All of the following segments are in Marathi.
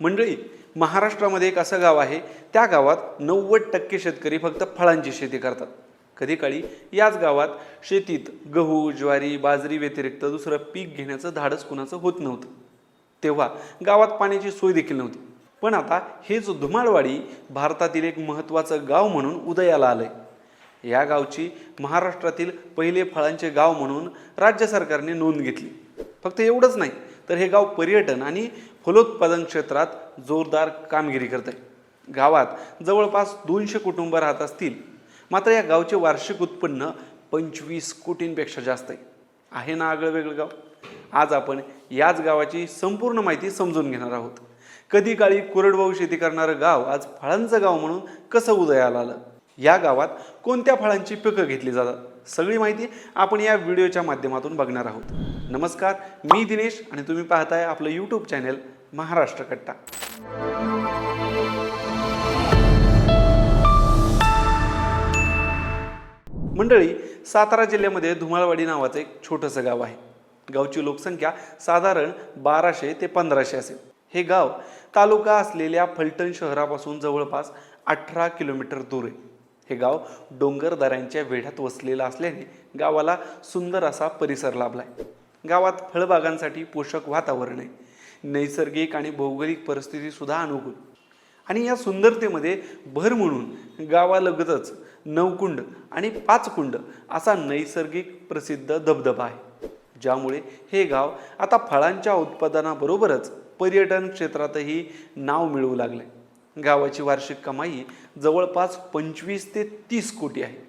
मंडळी महाराष्ट्रामध्ये एक असं गाव आहे त्या गावात नव्वद टक्के शेतकरी फक्त फळांची शेती करतात. कधी काळी याच गावात शेतीत गहू ज्वारी बाजरी व्यतिरिक्त दुसरं पीक घेण्याचं धाडस कुणाचं होत नव्हतं. तेव्हा गावात पाण्याची सोय देखील नव्हती. पण आता हेच धुमाळवाडी भारतातील एक महत्त्वाचं गाव म्हणून उदयाला आलंय. या गावची महाराष्ट्रातील पहिले फळांचे गाव म्हणून राज्य सरकारने नोंद घेतली. फक्त एवढंच नाही तर हे गाव पर्यटन आणि फलोत्पादन क्षेत्रात जोरदार कामगिरी करत आहे गावात जवळपास दोनशे कुटुंब राहत असतील मात्र या गावचे वार्षिक उत्पन्न पंचवीस कोटींपेक्षा जास्त आहे. आहे ना आगळं वेगळं गाव? आज आपण याच गावाची संपूर्ण माहिती समजून घेणार आहोत. कधी काळी कोरडवाहू शेती करणारं गाव आज फळांचं गाव म्हणून कसं उदयाला आलं? या गावात कोणत्या फळांची पिकं घेतली जातात? सगळी माहिती आपण या व्हिडिओच्या माध्यमातून बघणार आहोत. नमस्कार मी दिनेश आणि तुम्ही पाहताय आपलं यूट्यूब चॅनेल महाराष्ट्र कट्टा. मंडळी सातारा जिल्ह्यामध्ये धुमाळवाडी नावाचं एक छोटंसं गाव आहे. गावची लोकसंख्या साधारण बाराशे ते पंधराशे असेल. हे गाव तालुका असलेल्या फलटण शहरापासून जवळपास अठरा किलोमीटर दूर आहे. हे गाव डोंगर दऱ्यांच्या वेढ्यात वसलेलं असल्याने गावाला सुंदर असा परिसर लाभला आहे गावात फळबागांसाठी पोषक वातावरण आहे. नैसर्गिक आणि भौगोलिक परिस्थितीसुद्धा अनुकूल. आणि या सुंदरतेमध्ये भर म्हणून गावालगतच नवकुंड आणि पाचकुंड असा नैसर्गिक प्रसिद्ध धबधबा आहे. ज्यामुळे हे गाव आता फळांच्या उत्पादनाबरोबरच पर्यटन क्षेत्रातही नाव मिळवू लागले. गावाची वार्षिक कमाई जवळपास पंचवीस ते तीस कोटी आहे.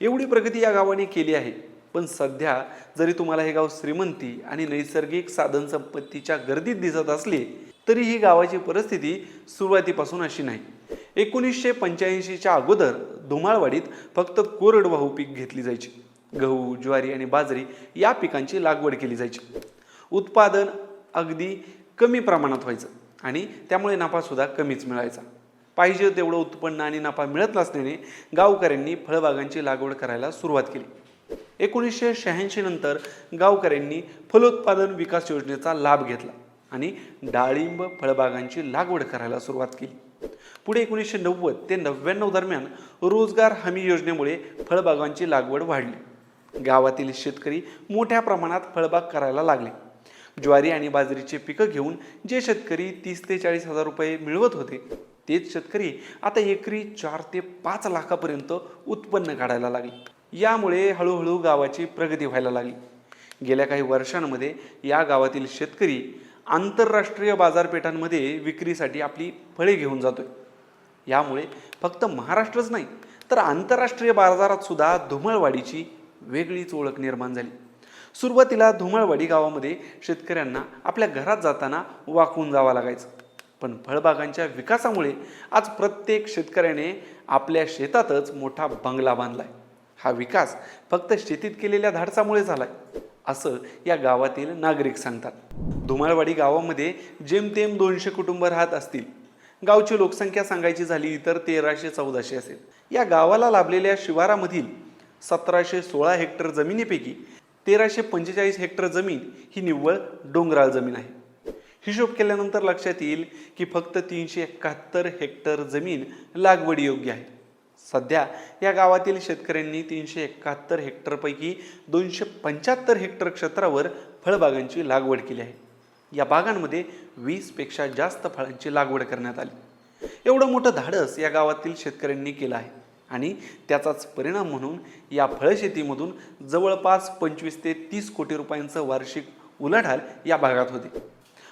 एवढी प्रगती या गावाने केली आहे. पण सध्या जरी तुम्हाला हे गाव श्रीमंती आणि नैसर्गिक साधन संपत्तीच्या गर्दीत दिसत असली तरी ही गावाची परिस्थिती सुरुवातीपासून अशी नाही. एकोणीसशे पंच्याऐंशीच्या अगोदर धुमाळवाडीत फक्त कोरडवाहू पीक घेतली जायची. गहू ज्वारी आणि बाजरी या पिकांची लागवड केली जायची. उत्पादन अगदी कमी प्रमाणात व्हायचं आणि त्यामुळे नफासुद्धा कमीच मिळायचा. पाहिजे तेवढं उत्पन्न आणि नफा मिळत नसल्याने गावकऱ्यांनी फळबागांची लागवड करायला सुरुवात केली. एकोणीसशे शहाऐंशी नंतर गावकऱ्यांनी फलोत्पादन विकास योजनेचा लाभ घेतला आणि डाळिंब फळबागांची लागवड करायला सुरुवात केली. पुढे एकोणीसशे नव्वद ते नव्याण्णव दरम्यान रोजगार हमी योजनेमुळे फळबागांची लागवड वाढली. गावातील शेतकरी मोठ्या प्रमाणात फळबाग करायला लागले. ज्वारी आणि बाजरीचे पिकं घेऊन जे शेतकरी तीस ते चाळीस हजार रुपये मिळवत होते तेच शेतकरी आता एकरी चार ते पाच लाखापर्यंत उत्पन्न काढायला लागले. यामुळे हळूहळू गावाची प्रगती व्हायला लागली. गेल्या काही वर्षांमध्ये या गावातील शेतकरी आंतरराष्ट्रीय बाजारपेठांमध्ये विक्रीसाठी आपली फळे घेऊन जातोय. यामुळे फक्त महाराष्ट्रच नाही तर आंतरराष्ट्रीय बाजारात सुद्धा धुमळवाडीची वेगळीच ओळख निर्माण झाली. सुरुवातीला धुमळवाडी गावामध्ये शेतकऱ्यांना आपल्या घरात जाताना वाकून जावं लागायचं. पण फळबागांच्या विकासामुळे आज प्रत्येक शेतकऱ्याने आपल्या शेतातच मोठा बंगला बांधलाय. हा विकास फक्त शेतीत केलेल्या धाडसामुळे झालाय. असं या गावातील नागरिक सांगतात. धुमाळवाडी गावामध्ये जेमतेम दोनशे कुटुंब राहत असतील. गावची लोकसंख्या सांगायची झाली तर तेराशे चौदाशे असेल. या गावाला लाभलेल्या शिवारामधील सतराशे सोळा हेक्टर जमिनीपैकी तेराशे पंचेचाळीस हेक्टर जमीन ही निव्वळ डोंगराळ जमीन आहे. हिशोब केल्यानंतर लक्षात येईल की फक्त तीनशे एकाहत्तर हेक्टर जमीन लागवडीयोग्य आहे. सध्या या गावातील शेतकऱ्यांनी तीनशे एकाहत्तर हेक्टरपैकी दोनशे पंच्याहत्तर हेक्टर क्षेत्रावर फळबागांची लागवड केली आहे. या बागांमध्ये वीसपेक्षा जास्त फळांची लागवड करण्यात आली. एवढं मोठं धाडस या गावातील शेतकऱ्यांनी केलं आहे आणि त्याचाच परिणाम म्हणून या फळशेतीमधून जवळपास पंचवीस ते तीस कोटी रुपयांचं वार्षिक उलाढाल या भागात होते.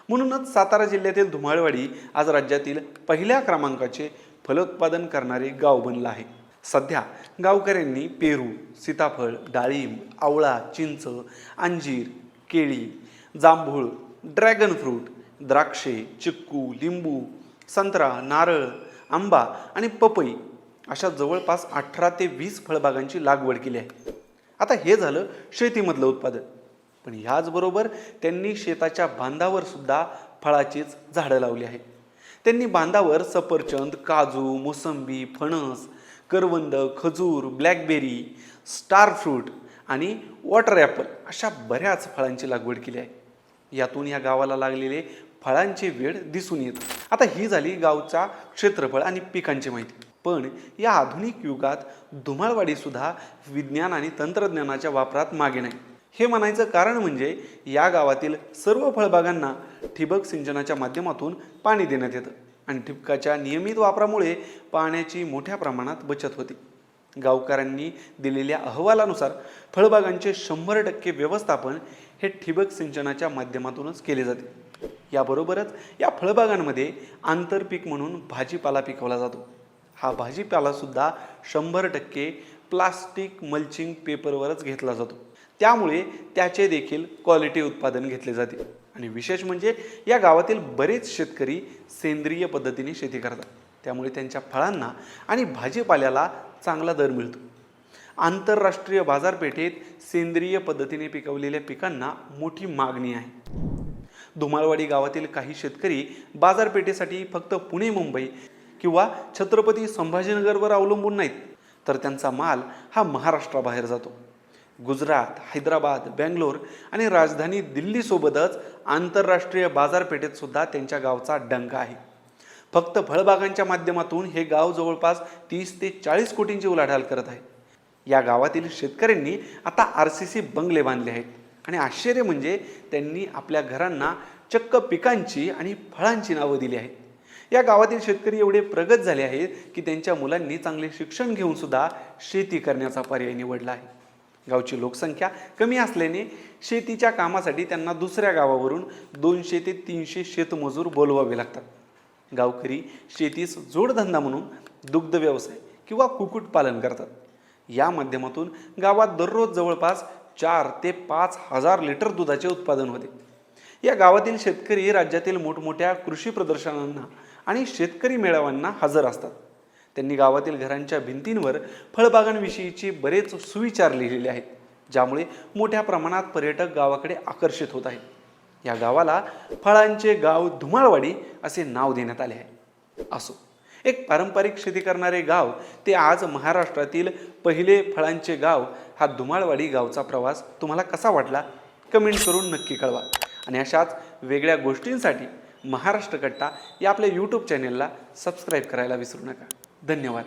म्हणूनच सातारा जिल्ह्यातील धुमाळवाडी आज राज्यातील पहिल्या क्रमांकाचे फलोत्पादन करणारे गाव बनलं आहे. सध्या गावकऱ्यांनी पेरू सीताफळ डाळिंब आवळा चिंच अंजीर केळी जांभूळ ड्रॅगन फ्रूट द्राक्षे चिक्कू लिंबू संत्रा नारळ आंबा आणि पपई अशा जवळपास अठरा ते वीस फळबागांची लागवड केली आहे. आता हे झालं शेतीमधलं उत्पादन. पण ह्याचबरोबर त्यांनी शेताच्या बांधावर सुद्धा फळाचीच झाडं लावली आहेत. त्यांनी बांधावर सफरचंद काजू मोसंबी फणस करवंद खजूर ब्लॅकबेरी स्टार फ्रूट आणि वॉटर ॲपल अशा बऱ्याच फळांची लागवड केली आहे. यातून या गावाला लागलेले फळांचे वेळ दिसून येत. आता ही झाली गावचा क्षेत्रफळ आणि पिकांची माहिती. पण या आधुनिक युगात धुमाळवाडीसुद्धा विज्ञान आणि तंत्रज्ञानाच्या वापरात मागे नाही. हे म्हणायचं कारण म्हणजे या गावातील सर्व फळबागांना ठिबक सिंचनाच्या माध्यमातून पाणी देण्यात येतं आणि ठिबकाच्या नियमित वापरामुळे पाण्याची मोठ्या प्रमाणात बचत होते. गावकऱ्यांनी दिलेल्या अहवालानुसार फळबागांचे शंभर टक्के व्यवस्थापन हे ठिबक सिंचनाच्या माध्यमातूनच केले जाते. याबरोबरच या फळबागांमध्ये आंतरपीक म्हणून भाजीपाला पिकवला जातो. हा भाजीपालासुद्धा शंभर टक्के प्लास्टिक मल्चिंग पेपरवरच घेतला जातो. त्यामुळे त्याचे देखील क्वालिटी उत्पादन घेतले जाते. आणि विशेष म्हणजे या गावातील बरेच शेतकरी सेंद्रिय पद्धतीने शेती करतात. त्यामुळे त्यांच्या फळांना आणि भाजीपाल्याला चांगला दर मिळतो. आंतरराष्ट्रीय बाजारपेठेत सेंद्रिय पद्धतीने पिकवलेल्या पिकांना मोठी मागणी आहे. धुमाळवाडी गावातील काही शेतकरी बाजारपेठेसाठी फक्त पुणे मुंबई किंवा छत्रपती संभाजीनगरवर अवलंबून नाहीत. तर त्यांचा माल हा महाराष्ट्राबाहेर जातो. गुजरात हैदराबाद बेंगलोर आणि राजधानी दिल्लीसोबतच आंतरराष्ट्रीय बाजारपेठेत सुद्धा त्यांच्या गावचा डंका आहे. फक्त फळबागांच्या माध्यमातून हे गाव जवळपास तीस ते चाळीस कोटींची उलाढाल करत आहे. या गावातील शेतकऱ्यांनी आता आर सी सी बंगले बांधले आहेत आणि आश्चर्य म्हणजे त्यांनी आपल्या घरांना चक्क पिकांची आणि फळांची नावं दिली आहेत. या गावातील शेतकरी एवढे प्रगत झाले आहेत की त्यांच्या मुलांनी चांगले शिक्षण घेऊन सुद्धा शेती करण्याचा पर्याय निवडला आहे. गावची लोकसंख्या कमी असल्याने शेतीच्या कामासाठी त्यांना दुसऱ्या गावावरून दोनशे ते तीनशे शेतमजूर बोलवावे लागतात. गावकरी शेतीस जोडधंदा म्हणून दुग्ध व्यवसाय किंवा कुक्कुटपालन करतात. या माध्यमातून गावात दररोज जवळपास चार ते पाच हजार लिटर दुधाचे उत्पादन होते. या गावातील शेतकरी राज्यातील मोठमोठ्या कृषी प्रदर्शनांना आणि शेतकरी मेळाव्यांना हजर असतात. त्यांनी गावातील घरांच्या भिंतींवर फळबागांविषयीचे बरेच सुविचार लिहिलेले आहेत ज्यामुळे मोठ्या प्रमाणात पर्यटक गावाकडे आकर्षित होत आहेत. या गावाला फळांचे गाव धुमाळवाडी असे नाव देण्यात आले आहे. असो एक पारंपरिक शेती करणारे गाव ते आज महाराष्ट्रातील पहिले फळांचे गाव हा धुमाळवाडी गावचा प्रवास तुम्हाला कसा वाटला? कमेंट करून नक्की कळवा. आणि अशाच वेगळ्या गोष्टींसाठी महाराष्ट्र कट्टा या आपल्या यूट्यूब चॅनेलला सबस्क्राईब करायला विसरू नका. धन्यवाद